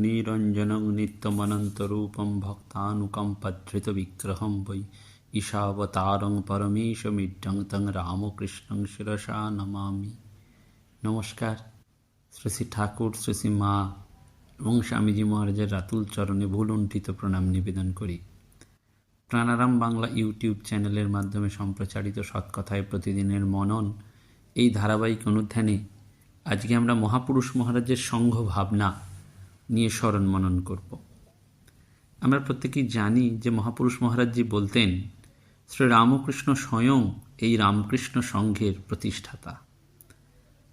निरञ्जनं नित्यमनन्तरूपं भक्तानुकम्पधृतविग्रहं वै ঈশাবতারং পরমেশমিড্ডং তং রামকৃষ্ণং শিরসা নমামি। নমস্কার, শ্রী শ্রী ঠাকুর, শ্রী শ্রী মা এবং স্বামীজি মহারাজের রাতুল চরণে ভুলুণ্ঠিত প্রণাম নিবেদন করি। প্রাণারাম বাংলা ইউটিউব চ্যানেলের মাধ্যমে সম্প্রচারিত সৎকথায় প্রতিদিনের মনন এই ধারাবাহিক অনুধ্যানে আজকে আমরা মহাপুরুষ মহারাজের সংঘ ভাবনা নিয়ে স্মরণ মনন করব। আমরা প্রত্যেকেই জানি যে মহাপুরুষ মহারাজজি বলতেন শ্রী রামকৃষ্ণ স্বয়ং এই রামকৃষ্ণ সংঘের প্রতিষ্ঠাতা।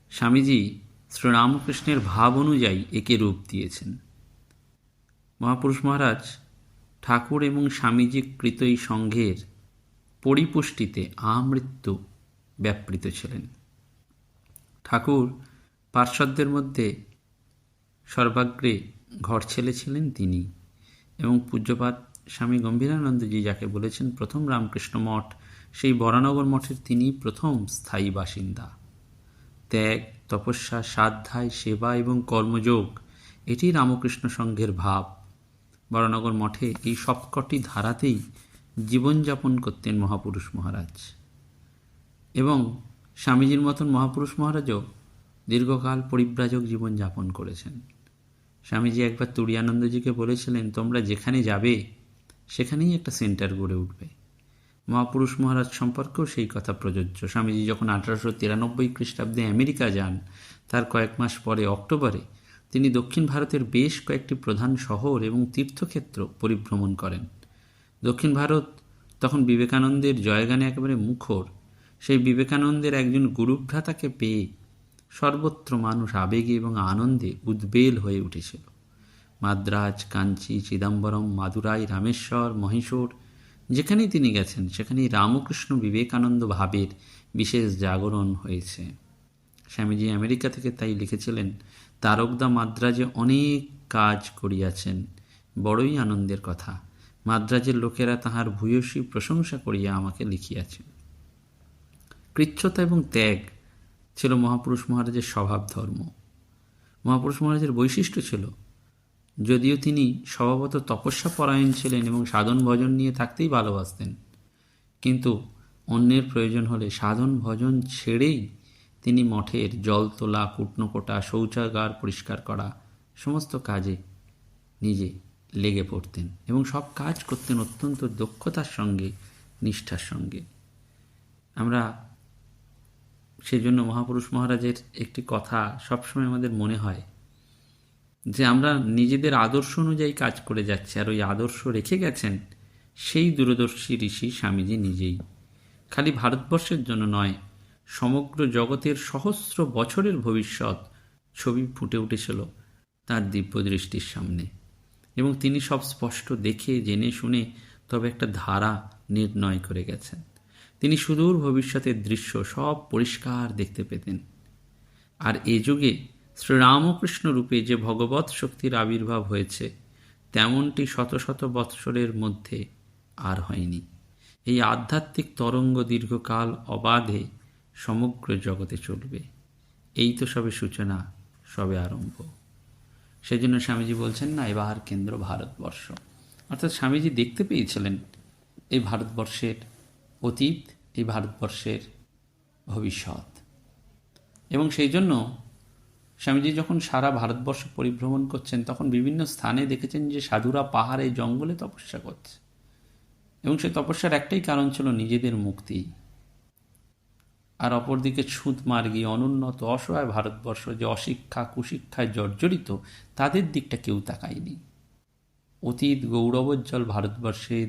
স্বামীজি শ্রীরামকৃষ্ণের ভাব অনুযায়ী একে রূপ দিয়েছেন। মহাপুরুষ মহারাজ ঠাকুর এবং স্বামীজি কৃত এই সংঘের পরিপুষ্টিতে আমৃত্যু ব্যাপৃত ছিলেন। ঠাকুর পার্শ্বদের মধ্যে সর্বাগ্রে ঘর ছেলে ছিলেন তিনি এবং পূজ্যপাত স্বামী গম্ভীরানন্দজি যাকে বলেছেন, প্রথম রামকৃষ্ণ মঠ, সেই বরানগর মঠের তিনি প্রথম স্থায়ী বাসিন্দা। ত্যাগ, তপস্যা, সাধ্যায় সেবা এবং কর্মযোগ, এটি রামকৃষ্ণ সংঘের ভাব। বরানগর মঠে এই সবকটি ধারাতেই জীবনযাপন করতেন মহাপুরুষ মহারাজ। এবং স্বামীজির মতন মহাপুরুষ মহারাজও দীর্ঘকাল পরিব্রাজক জীবনযাপন করেছেন। স্বামীজি একবার তুরিয়ানন্দজিকে বলেছিলেন, তোমরা যেখানে যাবে সেখানেই একটা সেন্টার গড়ে উঠবে। মহাপুরুষ মহারাজ সম্পর্কেও সেই কথা প্রযোজ্য। স্বামীজি যখন আঠারোশো তিরানব্বই খ্রিস্টাব্দে আমেরিকা যান, তার কয়েক মাস পরে অক্টোবরে তিনি দক্ষিণ ভারতের বেশ কয়েকটি প্রধান শহর এবং তীর্থক্ষেত্র পরিভ্রমণ করেন। দক্ষিণ ভারত তখন বিবেকানন্দের জয়গানে একেবারে মুখর। সেই বিবেকানন্দের একজন গুরুভ্রাতাকে পেয়ে সর্বত্র মানুষ আবেগে এবং আনন্দে উদ্বেল হয়ে উঠেছিল। মাদ্রাজ, কাঞ্চি, চিদম্বরম, মাদুরাই, রামেশ্বর, মহীশূর, যেখানেই তিনি গেছেন, সেখানেই রামকৃষ্ণ বিবেকানন্দ ভাবের বিশেষ জাগরণ হয়েছে। স্বামীজি আমেরিকা থেকে তাই লিখেছিলেন, তারকদা মাদ্রাজে অনেক কাজ করিয়াছেন, বড়ই আনন্দের কথা। মাদ্রাজের লোকেরা তাহার ভূয়সী প্রশংসা করিয়া আমাকে লিখিয়াছেন। কৃচ্ছতা এবং ত্যাগ ছিল মহাপুরুষ মহারাজের স্বভাব ধর্ম মহাপুরুষ মহারাজের বৈশিষ্ট্য ছিল যদিও তিনি স্বভাবত তপস্যা পরায়ণ ছিলেন এবং সাধন ভজন নিয়ে থাকতেই ভালোবাসতেন। কিন্তু অন্যের প্রয়োজন হলে সাধন ভজন ছেড়েই তিনি মঠের জল তোলা কুটনোকোটা শৌচাগার পরিষ্কার করা, সমস্ত কাজে নিজে লেগে পড়তেন এবং সব কাজ করতেন অত্যন্ত দক্ষতার সঙ্গে, নিষ্ঠার সঙ্গে। আমরা সেজন্য মহাপুরুষ মহারাজের একটি কথা সবসময় আমাদের মনে হয়। যে আমরা নিজেদের আদর্শ অনুযায়ী কাজ করে যাচ্ছি, আর ওই আদর্শ রেখে গেছেন সেই দূরদর্শী ঋষি স্বামীজি নিজেই। খালি ভারতবর্ষের জন্য নয়, সমগ্র জগতের সহস্র বছরের ভবিষ্যৎ ছবি ফুটে উঠেছিল তার দিব্য দৃষ্টির সামনে। এবং তিনি সব স্পষ্ট দেখে, জেনে শুনে তবে একটা ধারা নির্ণয় করে গেছেন। তিনি সুদূর ভবিষ্যতের দৃশ্য সব পরিষ্কার দেখতে পেতেন। আর এ যুগে শ্রীরামকৃষ্ণ রূপে যে ভগবত শক্তির আবির্ভাব হয়েছে, তেমনটি শত শত বৎসরের মধ্যে আর হয়নি। এই আধ্যাত্মিক তরঙ্গ দীর্ঘকাল অবাধে সমগ্র জগতে চলবে। এই তো সবে সূচনা, সবে আরম্ভ। সেজন্য স্বামীজি বলছেন, না, এবার কেন্দ্র ভারতবর্ষ। অর্থাৎ স্বামীজি দেখতে পেয়েছিলেন এই ভারতবর্ষের অতীত, এই ভারতবর্ষের ভবিষ্যৎ। এবং সেই জন্য স্বামীজি যখন সারা ভারতবর্ষ পরিভ্রমণ করছেন, তখন বিভিন্ন স্থানে দেখেছেন যে সাধুরা পাহাড়ে, জঙ্গলে তপস্যা করছে। এবং সেই তপস্যার একটাই কারণ ছিল নিজেদের মুক্তি। আর অপরদিকে ছুঁত মার্গী অনুন্নত, অসহায় ভারতবর্ষ যে অশিক্ষা, কুশিক্ষায় জর্জরিত, তাদের দিকটা কেউ তাকায়নি। অতীত গৌরবোজ্জ্বল ভারতবর্ষের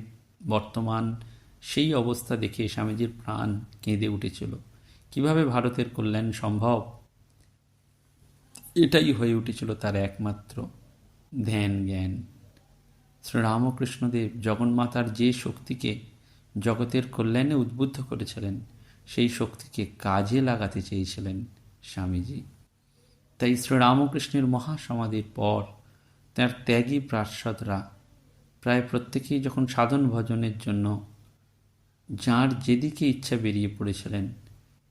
বর্তমান সেই অবস্থা দেখে স্বামীজির প্রাণ কেঁদে উঠেছিল। কীভাবে ভারতের কল্যাণ সম্ভব? এটাই হয়ে উঠেছিল তার একমাত্র ধ্যান জ্ঞান। শ্রীরামকৃষ্ণদেব জগন্মাতার যে শক্তিকে জগতের কল্যাণে উদ্বুদ্ধ করেছিলেন, সেই শক্তিকে কাজে লাগাতে চেয়েছিলেন স্বামীজি। তাই শ্রীরামকৃষ্ণের মহাসমাধির পর তার ত্যাগী প্রার্ষদরা প্রায় প্রত্যেকেই যখন সাধন ভজনের জন্য যার যেদিকে ইচ্ছা বেরিয়ে পড়েছিলেন,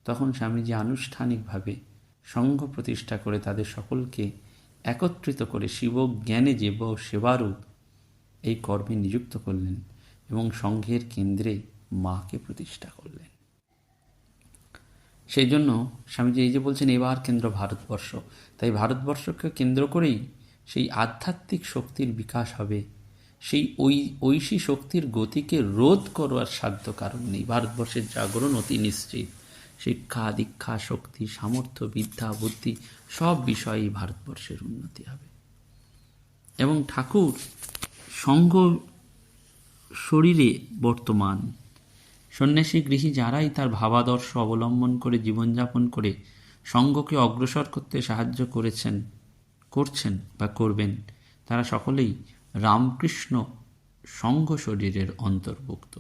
তখন স্বামীজি আনুষ্ঠানিকভাবে সংঘ প্রতিষ্ঠা করে তাদের সকলকে একত্রিত করে শিব জ্ঞানে যেব সেবারূপ এই কর্মে নিযুক্ত করলেন এবং সংঘের কেন্দ্রে মাকে প্রতিষ্ঠা করলেন। সেই জন্য স্বামীজি এই যে বলছেন, এবার কেন্দ্র ভারতবর্ষ। তাই ভারতবর্ষকে কেন্দ্র করেই সেই আধ্যাত্মিক শক্তির বিকাশ হবে। সেই ওই, ঐশী শক্তির গতিকে রোধ করবার সাধ্য কারণ নেই। ভারতবর্ষের জাগরণ অতি নিশ্চিত। শিক্ষা, দীক্ষা, শক্তি, সামর্থ্য, বিদ্যা, বুদ্ধি সব বিষয়েই ভারতবর্ষের উন্নতি হবে। এবং ঠাকুর সঙ্গ শরীরে বর্তমান সন্ন্যাসী গৃহী যারাই তার ভাবাদর্শ অবলম্বন করে জীবনযাপন করে সঙ্গকে অগ্রসর করতে সাহায্য করেছেন, করছেন বা করবেন, তারা সকলেই রামকৃষ্ণ সঙ্ঘ শরীরের অন্তর্ভুক্ত।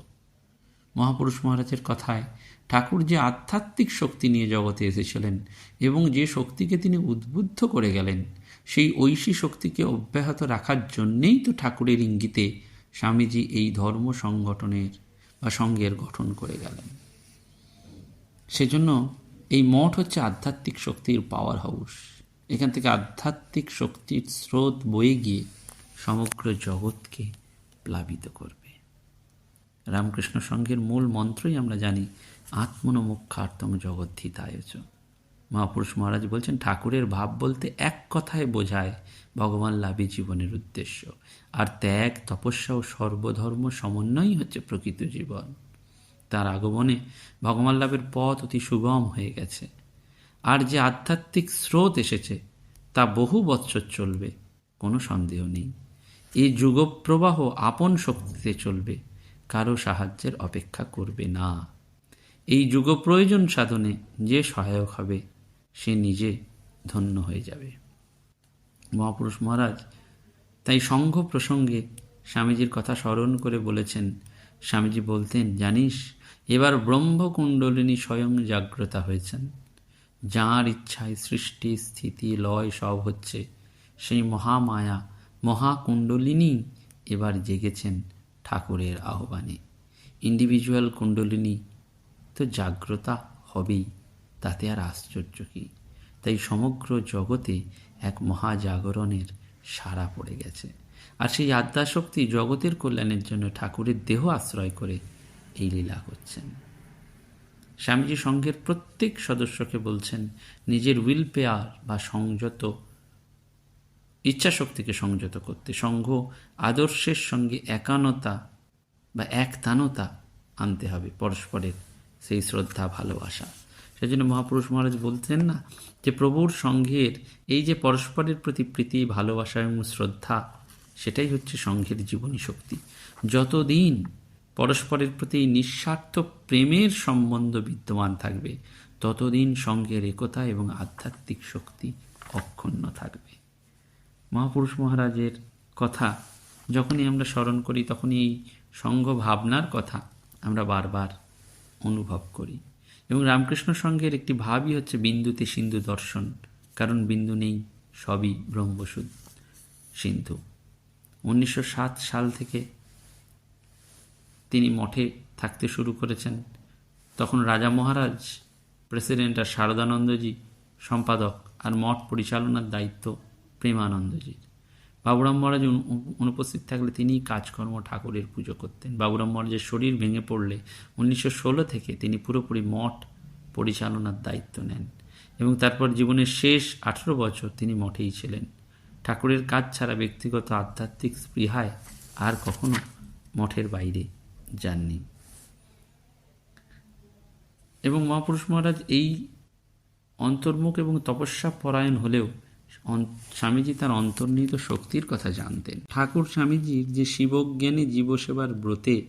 মহাপুরুষ মহারাজের কথায় ঠাকুর যে আধ্যাত্মিক শক্তি নিয়ে জগতে এসেছিলেন এবং যে শক্তিকে তিনি উদ্বুদ্ধ করে গেলেন, সেই ঐশী শক্তিকে অব্যাহত রাখার জন্যেই তো ঠাকুরের ইঙ্গিতে স্বামীজি এই ধর্ম সংগঠনের বা সঙ্গের গঠন করে গেলেন। সেজন্য এই মঠ হচ্ছে আধ্যাত্মিক শক্তির পাওয়ার হাউস এখান থেকে আধ্যাত্মিক শক্তির স্রোত বয়ে গিয়ে সমগ্র জগৎকে প্লাবিত করবে। রামকৃষ্ণ সঙ্গের মূল মন্ত্রই আমরা জানি আত্মনমুখার্তম জগদ্ধিতায়চ। মহাপুরুষ মহারাজ বলছেন, ঠাকুরের ভাব বলতে এক কথায় বোঝায় ভগবান লাভী জীবনের উদ্দেশ্য। আর ত্যাগ, তপস্যা ও সর্বধর্ম সমন্বয়ই হচ্ছে প্রকৃত জীবন। তার আগমনে ভগবান লাভের পথ অতি সুগম হয়ে গেছে। আর যে আধ্যাত্মিক স্রোত এসেছে, তা বহু বৎসর চলবে, কোনো সন্দেহ নেই। এই যুগপ্রবাহ আপন শক্তিতে চলবে কারও সাহায্যের অপেক্ষা করবে না। এই যুগ প্রয়োজন সাধনে যে সহায়ক হবে, সে নিজে ধন্য হয়ে যাবে। মহাপুরুষ মহারাজ তাই সংঘ প্রসঙ্গে স্বামীজির কথা স্মরণ করে বলেছেন। স্বামীজি বলতেন, জানিস, এবার ব্রহ্মকুণ্ডলিনী স্বয়ং জাগ্রতা হয়েছেন। যাঁর ইচ্ছায় সৃষ্টি, স্থিতি, লয় সব হচ্ছে, সেই মহামায়া মহাকুণ্ডলিনী এবার জেগেছেন। ঠাকুরের আহ্বানে। ইন্ডিভিজুয়াল কুণ্ডলিনী তো জাগ্রতা হবেই, তাতে আর আশ্চর্য কী? তাই সমগ্র জগতে এক মহাজাগরণের সারা পড়ে গেছে। আর সেই আদ্যাশক্তি জগতের কল্যাণের জন্য ঠাকুরের দেহ আশ্রয় করে এই লীলা করছেন। স্বামীজি সংঘের প্রত্যেক সদস্যকে বলছেন, নিজের উইল পেয়ার বা সংযত ইচ্ছাশক্তিকে সংযত করতে। সংঘ আদর্শের সঙ্গে একানতা বা একতানতা আনতে হবে পরস্পরের সেই শ্রদ্ধা, ভালোবাসা। সেই জন্য মহাপুরুষ মহারাজ বলতেন না যে প্রভুর সংঘের এই যে পরস্পরের প্রতি প্রীতি, ভালোবাসা এবং শ্রদ্ধা, সেটাই হচ্ছে সংঘের জীবনী শক্তি। যতদিন পরস্পরের প্রতি নিঃস্বার্থ প্রেমের সম্বন্ধ বিদ্যমান থাকবে, ততদিন সঙ্গের একতা এবং আধ্যাত্মিক শক্তি অক্ষুণ্ণ থাকবে। মহাপুরুষ মহারাজের কথা যখনই আমরা স্মরণ করি, তখনই এই সঙ্গ ভাবনার কথা আমরা বারবার অনুভব করি। এবং রামকৃষ্ণ সঙ্গের একটি ভাবই হচ্ছে বিন্দুতে সিন্ধু দর্শন, কারণ বিন্দু নেই, সবই ব্রহ্মসুদ সিন্ধু। উনিশশো সাত সাল থেকে তিনি মঠে থাকতে শুরু করেছেন। তখন রাজা মহারাজ, প্রেসিডেন্ট আর শারদানন্দজি, সম্পাদক আর মঠ পরিচালনার দায়িত্ব প্রেমানন্দজির। বাবুরাম মহারাজ অনুপস্থিত থাকলে তিনিই কাজকর্ম ঠাকুরের পুজো করতেন। বাবুরাম মহারাজের শরীর ভেঙে পড়লে উনিশশো ষোলো থেকে তিনি পুরোপুরি মঠ পরিচালনার দায়িত্ব নেন এবং তারপর জীবনের শেষ আঠেরো বছর তিনি মঠেই ছিলেন। ঠাকুরের কাজ ছাড়া ব্যক্তিগত আধ্যাত্মিক স্পৃহায় আর কখনো মঠের বাইরে যাননি। এবং মহাপুরুষ মহারাজ এই অন্তর্মুখ এবং তপস্যা পরায়ণ হলেও স্বামীজি তার অন্তর্নিহিত শক্তির কথা জানতেন। ঠাকুর স্বামীজির যে শিবজ্ঞানী জীবসেবার ব্রতে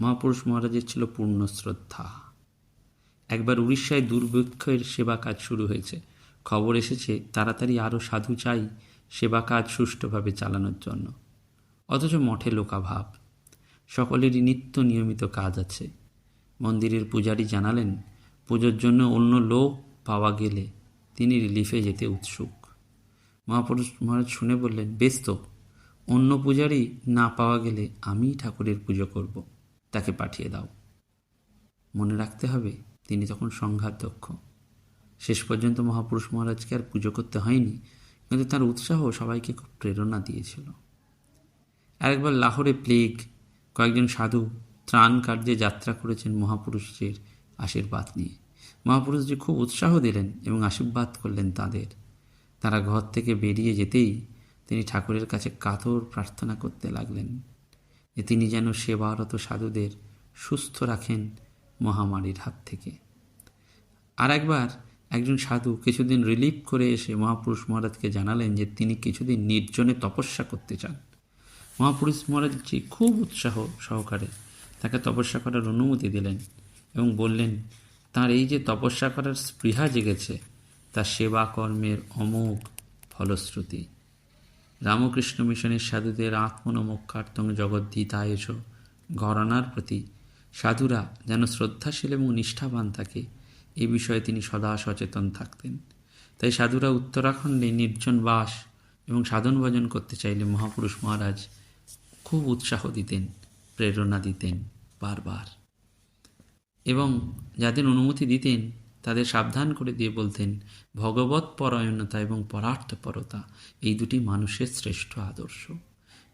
মহাপুরুষ মহারাজের ছিল পূর্ণ শ্রদ্ধা। একবার উড়িষ্যায় দুর্ভিক্ষের সেবা কাজ শুরু হয়েছে। খবর এসেছে, তাড়াতাড়ি আরও সাধু চাই সেবা কাজ সুষ্ঠুভাবে চালানোর জন্য। অথচ মঠে লোকাভাব। সকলেরই নিত্য নিয়মিত কাজ আছে। মন্দিরের পূজারী জানালেন, পুজোর জন্য অন্য লোক পাওয়া গেলে তিনি রিলিফে যেতে উৎসুক। মহাপুরুষ মহারাজ শুনে বললেন, বেশ তো। অন্য পূজারী না পাওয়া গেলে আমিই ঠাকুরের পুজো করব। তাকে পাঠিয়ে দাও। মনে রাখতে হবে, তিনি তখন সংঘাত দক্ষ শেষ পর্যন্ত মহাপুরুষ মহারাজকে আর পুজো করতে হয়নি, কিন্তু তার উৎসাহ সবাইকে খুব প্রেরণা দিয়েছিল। আরেকবার লাহোরে প্লেগ, কয়েকজন সাধু ত্রাণ কার্যে যাত্রা করেছেন মহাপুরুষের আশীর্বাদ নিয়ে। মহাপুরুষজি খুব উৎসাহ দিলেন এবং আশীর্বাদ করলেন তাদের। তারা ঘর থেকে বেরিয়ে যেতেই তিনি ঠাকুরের কাছে কাতর প্রার্থনা করতে লাগলেন যে তিনি যেন সেবারত সাধুদের সুস্থ রাখেন মহামারীর হাত থেকে। আর একবার একজন সাধু কিছুদিন রিলিফ করে এসে মহাপুরুষ মহারাজকে জানালেন যে তিনি কিছুদিন নির্জনে তপস্যা করতে চান। মহাপুরুষ মহারাজজি খুব উৎসাহ সহকারে তাকে তপস্যা করার অনুমতি দিলেন এবং বললেন, তার এই যে তপস্যা করার স্পৃহা জেগেছে তা সেবা কর্মের অমোঘ ফলশ্রুতি। রামকৃষ্ণ মিশনের সাধুদের আত্মনমোক্ষার্থং জগদ্ধিতা এসো, ঘরানার প্রতি। সাধুরা যেন শ্রদ্ধাশীল এবং নিষ্ঠাবান থাকে, এ বিষয়ে তিনি সদা সচেতন থাকতেন। তাই সাধুরা উত্তরাখণ্ডে নির্জন বাস এবং সাধন ভজন করতে চাইলে মহাপুরুষ মহারাজ খুব উৎসাহ দিতেন, প্রেরণা দিতেন বারবার। এবং যাদের অনুমতি দিতেন তাদের সাবধান করে দিয়ে বলতেন ভগবত পরায়ণতা এবং পরার্থপরতা, এই দুটি মানুষের শ্রেষ্ঠ আদর্শ।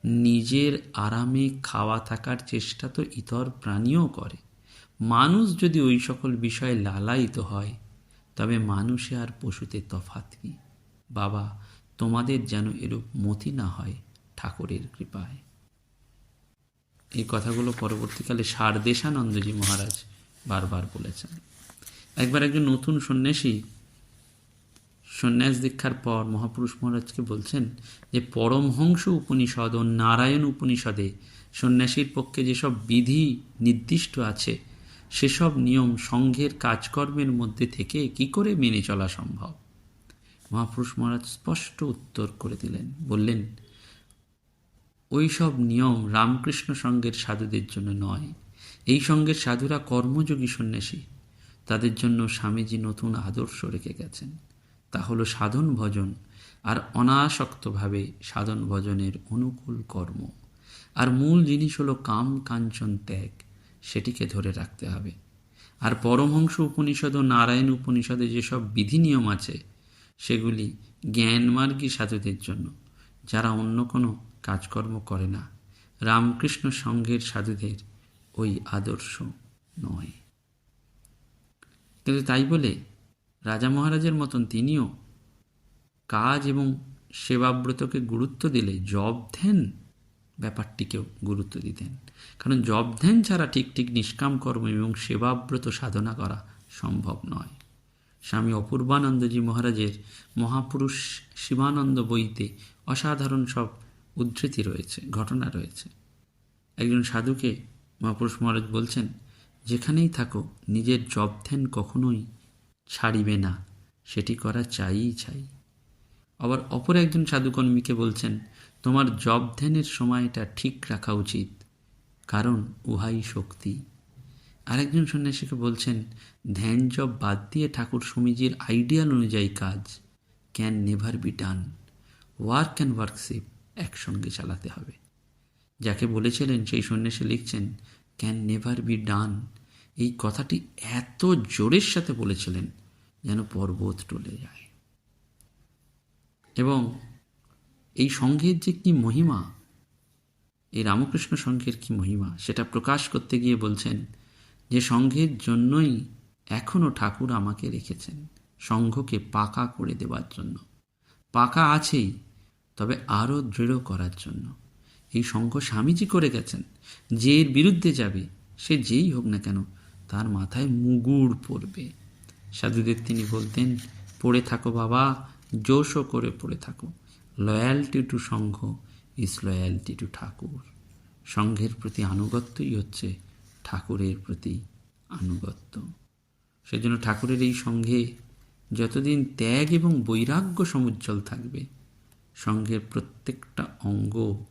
নিজের আরামে খাওয়া থাকার চেষ্টা তো ইতর প্রাণীও করে। মানুষ যদি ওই সকল বিষয়ে লালায়িত হয়, তবে মানুষে আর পশুতে তফাত কি? বাবা, তোমাদের যেন এরূপ মতি না হয় ঠাকুরের কৃপায়। এই কথাগুলো পরবর্তীকালে সারদেশানন্দজি মহারাজ বারবার বলেছেন। একবার একজন নতুন সন্ন্যাসী, সন্ন্যাস দীক্ষার পর মহাপুরুষ মহারাজকে বলছেন যে, পরমহংস উপনিষদ ও নারায়ণ উপনিষদে সন্ন্যাসীর পক্ষে যেসব বিধি নির্দিষ্ট আছে, সেসব নিয়ম সংঘের কাজকর্মের মধ্যে থেকে কি করে মেনে চলা সম্ভব? মহাপুরুষ মহারাজ স্পষ্ট উত্তর করে দিলেন, বললেন ওই সব নিয়ম রামকৃষ্ণ সঙ্গের সাধুদের জন্য নয়। এই সঙ্গের সাধুরা কর্মযোগী সন্ন্যাসী। তাদের জন্য স্বামীজি নতুন আদর্শ রেখে গেছেন। তা হলো সাধন ভজন আর অনাসক্তভাবে সাধন ভজনের অনুকূল কর্ম। আর মূল জিনিস হলো কাম কাঞ্চন ত্যাগ, সেটিকে ধরে রাখতে হবে। আর পরমহংস উপনিষদ ও নারায়ণ উপনিষদে যেসব বিধি নিয়ম আছে, সেগুলি জ্ঞানমার্গী সাধুদের জন্য, যারা অন্য কোনো কাজকর্ম করে না। রামকৃষ্ণ সঙ্ঘের সাধুদের ওই আদর্শ নয়। কিন্তু তাই বলে রাজা মহারাজের মতন তিনিও কাজ এবং সেবাব্রতকে গুরুত্ব দিলে জব ধ্যান ব্যাপারটিকেও গুরুত্ব দিতেন। কারণ জব ধ্যান ছাড়া ঠিক ঠিক নিষ্কাম কর্ম এবং সেবাব্রত সাধনা করা সম্ভব নয়। স্বামী অপূর্বানন্দজি মহারাজের মহাপুরুষ শিবানন্দ বইতে অসাধারণ সব উদ্ধৃতি রয়েছে, ঘটনা রয়েছে। একজন সাধুকে মহাপুরুষ মহারাজ বলছেন যেখানেই থাকো, নিজের জব ধ্যান কখনোই ছাড়িবে না। সেটি করা চাইই চাই। আবার অপর একজন সাধুকর্মীকে বলছেন, তোমার জব ধ্যানের সময়টা ঠিক রাখা উচিত, কারণ উহাই শক্তি। আরেকজন সন্ন্যাসীকে বলছেন, ধ্যান জব বাদ দিয়ে ঠাকুর স্বামীজির আইডিয়াল অনুযায়ী কাজ can never be done work and worship একসঙ্গে চালাতে হবে। যাকে বলেছিলেন, সেই সন্ন্যাসী লিখছেন ক্যান নেভার বি ডান এই কথাটি এত জোরের সাথে বলেছিলেন, যেন পর্বত টলে যায়। এবং এই সংঘের যে কি মহিমা, এই রামকৃষ্ণ সংঘের কি মহিমা, সেটা প্রকাশ করতে গিয়ে বলছেন, যে সংঘের জন্যই এখনও ঠাকুর আমাকে রেখেছেন, সংঘকে পাকা করে দেওয়ার জন্য। পাকা আছেই, তবে আরও দৃঢ় করার জন্য। এই সংঘ স্বামীজি করে গেছেন। যে এর বিরুদ্ধে যাবে, সে যেই হোক না কেন, তার মাথায় মুগুর পড়বে। সাধুদের তিনি বলতেন, পড়ে থাকো বাবা, জোশও করে পড়ে থাকো। Loyalty to Sangha is loyalty to Thakur. সংঘের প্রতি আনুগত্যই হচ্ছে ঠাকুরের প্রতি আনুগত্য। সেজন্য ঠাকুরের এই সঙ্ঘে যতদিন ত্যাগ এবং বৈরাগ্য সমুজ্জ্বল থাকবে সংঘের প্রত্যেকটা অঙ্গ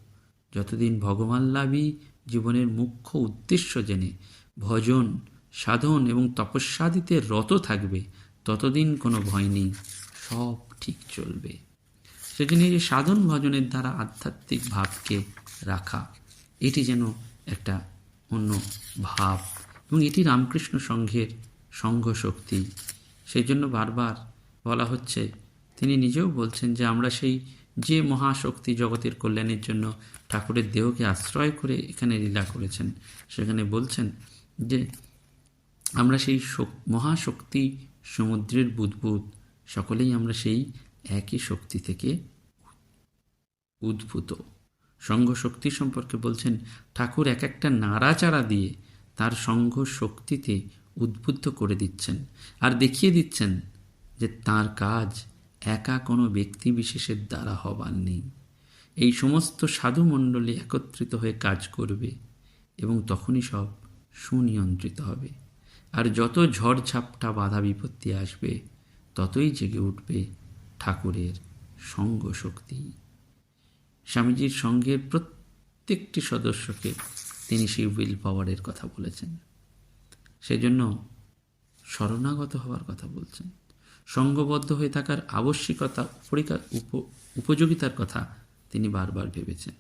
যতদিন ভগবান লাভই জীবনের মুখ্য উদ্দেশ্য জেনে ভজন, সাধন এবং তপস্যাদিতে রত থাকবে, ততদিন কোনো ভয় নেই, সব ঠিক চলবে। সেজন্য এই সাধন ভজনের দ্বারা আধ্যাত্মিক ভাবকে রাখা, এটি যেন একটা অন্য ভাব এবং এটি রামকৃষ্ণ সংঘের সংঘ শক্তি সেই জন্য বারবার বলা হচ্ছে, তিনি নিজেও বলছেন যে আমরা সেই যে মহাশক্তি জগতের কল্যাণের জন্য ঠাকুরের দেহকে আশ্রয় করে এখানে লীলা করেছেন, সেখানে বলছেন যে আমরা সেই মহাশক্তি সমুদ্রের বুদবুদ, সকলেই আমরা সেই একই শক্তি থেকে উদ্ভূত। সংঘ শক্তি সম্পর্কে বলছেন, ঠাকুর এক একটা নাড়াচাড়া দিয়ে তার সংঘ শক্তিতে উদ্বুদ্ধ করে দিচ্ছেন আর দেখিয়ে দিচ্ছেন যে তার কাজ একা কোনো ব্যক্তি বিশেষের দ্বারা হবার নেই। এই সমস্ত সাধু মণ্ডলী একত্রিত হয়ে কাজ করবে এবং তখনই সব সুনিয়ন্ত্রিত হবে। আর যত ঝড় ঝাপটা বাধা বিপত্তি আসবে, ততই জেগে উঠবে ঠাকুরের সঙ্গ শক্তি স্বামীজির সঙ্গে প্রত্যেকটি সদস্যকে তিনি সেই উইল পাওয়ারের কথা বলেছেন। সেজন্য শরণাগত হওয়ার কথা বলছেন। সঙ্গবদ্ধ হয়ে থাকার আবশ্যিকতা উপযোগিতার কথা তিনি বারবার ভেবেছেন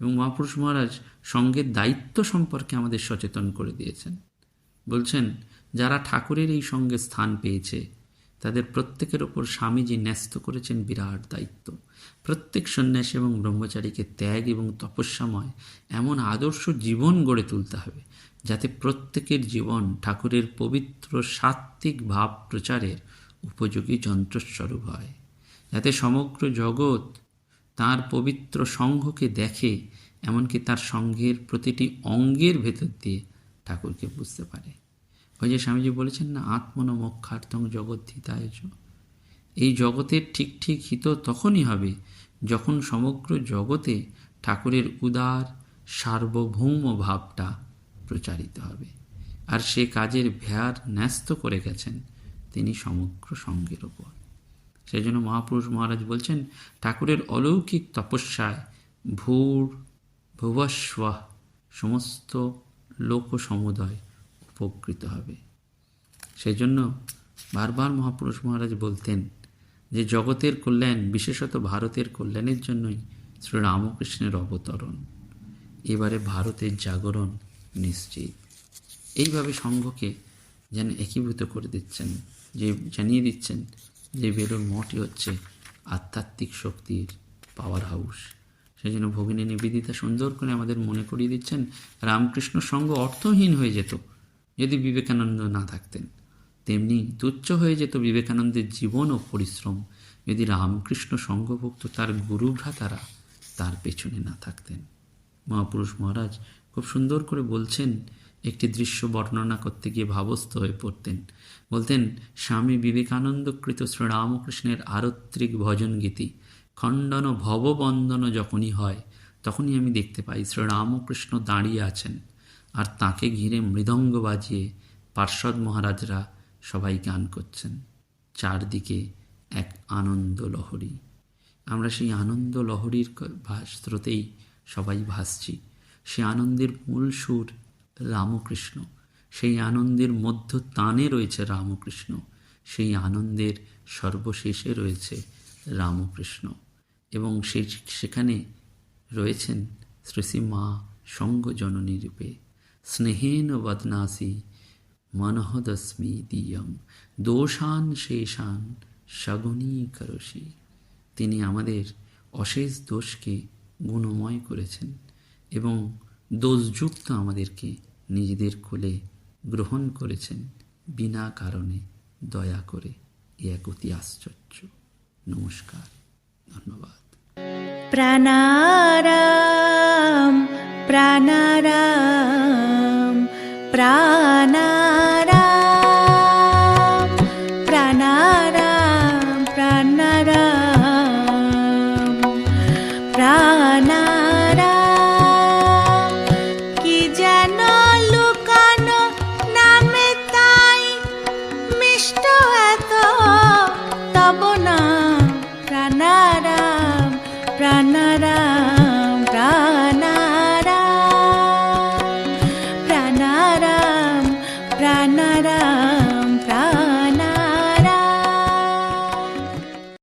এবং মহাপুরুষ মহারাজ সঙ্গের দায়িত্ব সম্পর্কে আমাদের সচেতন করে দিয়েছেন। বলছেন, যারা ঠাকুরের এই সঙ্গে স্থান পেয়েছে, তাদের প্রত্যেকের ওপর স্বামীজি ন্যস্ত করেছেন বিরাট দায়িত্ব। প্রত্যেক সন্ন্যাসী এবং ব্রহ্মচারীকে ত্যাগ এবং তপস্যাময় এমন আদর্শ জীবন গড়ে তুলতে হবে, যাতে প্রত্যেকের জীবন ঠাকুরের পবিত্র সাত্ত্বিক ভাব প্রচারের উপযোগী যন্ত্রস্বরূপ হয়। যাতে সমগ্র জগৎ তার পবিত্র সংঘকে দেখে, এমনকি তার সঙ্ঘের প্রতিটি অঙ্গের ভেতর দিয়ে ঠাকুরকে বুঝতে পারে। ওই যে স্বামীজি বলেছেন না আত্মন মোক্ষার্থং জগৎ হিতায়জ এই জগতের ঠিক ঠিক হিত তখনই হবে যখন সমগ্র জগতে ঠাকুরের উদার, সার্বভৌম ভাবটা প্রচারিত হবে। আর সে কাজের ভেয়ার ন্যস্ত করে গেছেন তিনি সমগ্র সঙ্গের ওপর সেই জন্য মহাপুরুষ মহারাজ বলছেন, ঠাকুরের অলৌকিক তপস্যায় ভূর ভুবস্ব সমস্ত লোক সমুদয় উপকৃত হবে। সেই জন্য বারবার মহাপুরুষ মহারাজ বলতেন যে, জগতের কল্যাণ, বিশেষত ভারতের কল্যাণের জন্যই শ্রীরামকৃষ্ণের অবতরণ। এবারে ভারতের জাগরণ নিশ্চিত। এইভাবে সংঘকে যেন একীভূত করে দিচ্ছেন যে জানিয়ে দিচ্ছেন যে বেলুর মঠই হচ্ছে আধ্যাত্মিক শক্তির পাওয়ার হাউস সেই জন্য ভগিনী নিবেদিতা সুন্দর করে আমাদের মনে করিয়ে দিচ্ছেন, রামকৃষ্ণ সঙ্গ অর্থহীন হয়ে যেত যদি বিবেকানন্দ না থাকতেন। তেমনি তুচ্ছ হয়ে যেত বিবেকানন্দের জীবন ও পরিশ্রম যদি রামকৃষ্ণ সঙ্গভুক্ত তার গুরু ভ্রাতারা তার পেছনে না থাকতেন। মহাপুরুষ মহারাজ খুব সুন্দর করে বলছেন একটি দৃশ্য বর্ণনা করতে গিয়ে ভাবস্থ হয়ে পড়তেন। বলতেন, স্বামী বিবেকানন্দকৃত শ্রীরামকৃষ্ণের আরত্রিক ভজন গীতি, খণ্ডন ভববন্দন যখনই হয়, তখনই আমি দেখতে পাই শ্রীরামকৃষ্ণ দাঁড়িয়ে আছেন আর তাকে ঘিরে মৃদঙ্গ বাজিয়ে পার্শ্বদ মহারাজরা সবাই গান করছেন। চারদিকে এক আনন্দ লহরী। আমরা সেই আনন্দ লহরীর স্রোতেই সবাই ভাসছি। সে আনন্দের মূল সুর রামকৃষ্ণ। সেই আনন্দের মধ্য তানে রয়েছে রামকৃষ্ণ। সেই আনন্দের সর্বশেষে রয়েছে রামকৃষ্ণ। এবং সেই সেখানে রয়েছেন শ্রী মা সঙ্গ জননী রূপে। স্নেহেন বদনাসি মনহদস্মি দিয়ম। দোষান শেষান সগুণী করসি তিনি আমাদের অশেষ দোষকে গুণময় করেছেন এবং দোষযুক্ত আমাদেরকে নিজেদের কোলে গ্রহণ করেছেন বিনা কারণে দয়া করে। এ এক অতি আশ্চর্য। নমস্কার। ধন্যবাদ। প্রাণারাম প্রাণারাম প্রাণারাম।